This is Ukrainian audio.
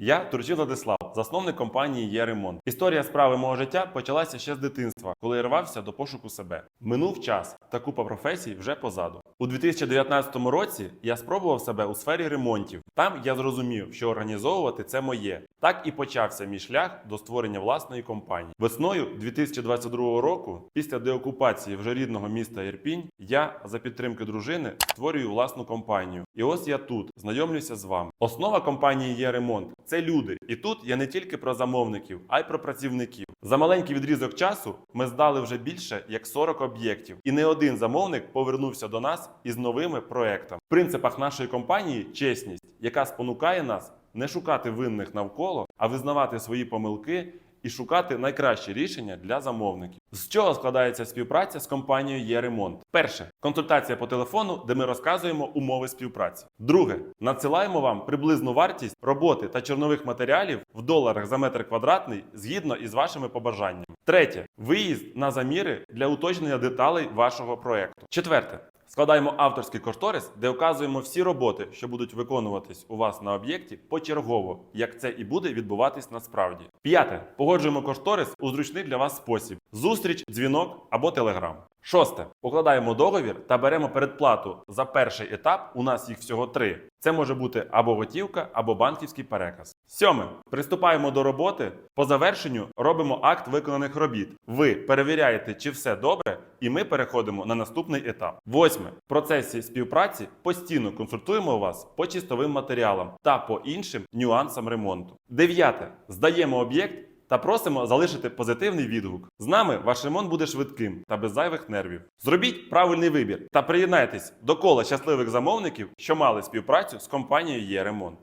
Я Турчі Владислав, засновник компанії Є Ремонт. Історія справи мого життя почалася ще з дитинства, коли я рвався до пошуку себе. Минув час, та купа професій вже позаду. У 2019 році я спробував себе у сфері ремонтів. Там я зрозумів, що організовувати це моє. Так і почався мій шлях до створення власної компанії. Весною 2022 року, після деокупації вже рідного міста Ірпінь, я за підтримки дружини створюю власну компанію. І ось я тут знайомлюся з вами. Основа компанії є ремонт. Це люди. І тут я не тільки про замовників, а й про працівників. За маленький відрізок часу ми здали вже більше як 40 об'єктів, і не один замовник повернувся до нас із новими проектами. В принципах нашої компанії чесність, яка спонукає нас не шукати винних навколо, а визнавати свої помилки і шукати найкращі рішення для замовників. З чого складається співпраця з компанією є ремонт? Перше консультація по телефону, де ми розказуємо умови співпраці. Друге, надсилаємо вам приблизну вартість роботи та чорнових матеріалів в доларах за метр квадратний згідно із вашими побажаннями. Третє виїзд на заміри для уточнення деталей вашого проекту. Четверте. Складаємо авторський кошторис, де вказуємо всі роботи, що будуть виконуватись у вас на об'єкті почергово, як це і буде відбуватись насправді. П'яте. Погоджуємо кошторис у зручний для вас спосіб: зустріч, дзвінок або телеграм. Шосте. Укладаємо договір та беремо передплату за перший етап. У нас їх всього три. Це може бути або готівка, або банківський переказ. Сьоме. Приступаємо до роботи. По завершенню робимо акт виконаних робіт. Ви перевіряєте, чи все добре, і ми переходимо на наступний етап. Восьме. В процесі співпраці постійно консультуємо вас по чистовим матеріалам та по іншим нюансам ремонту. Дев'яте. Здаємо об'єкт. Та просимо залишити позитивний відгук. З нами ваш ремонт буде швидким та без зайвих нервів. Зробіть правильний вибір та приєднайтесь до кола щасливих замовників, що мали співпрацю з компанією є ремонт.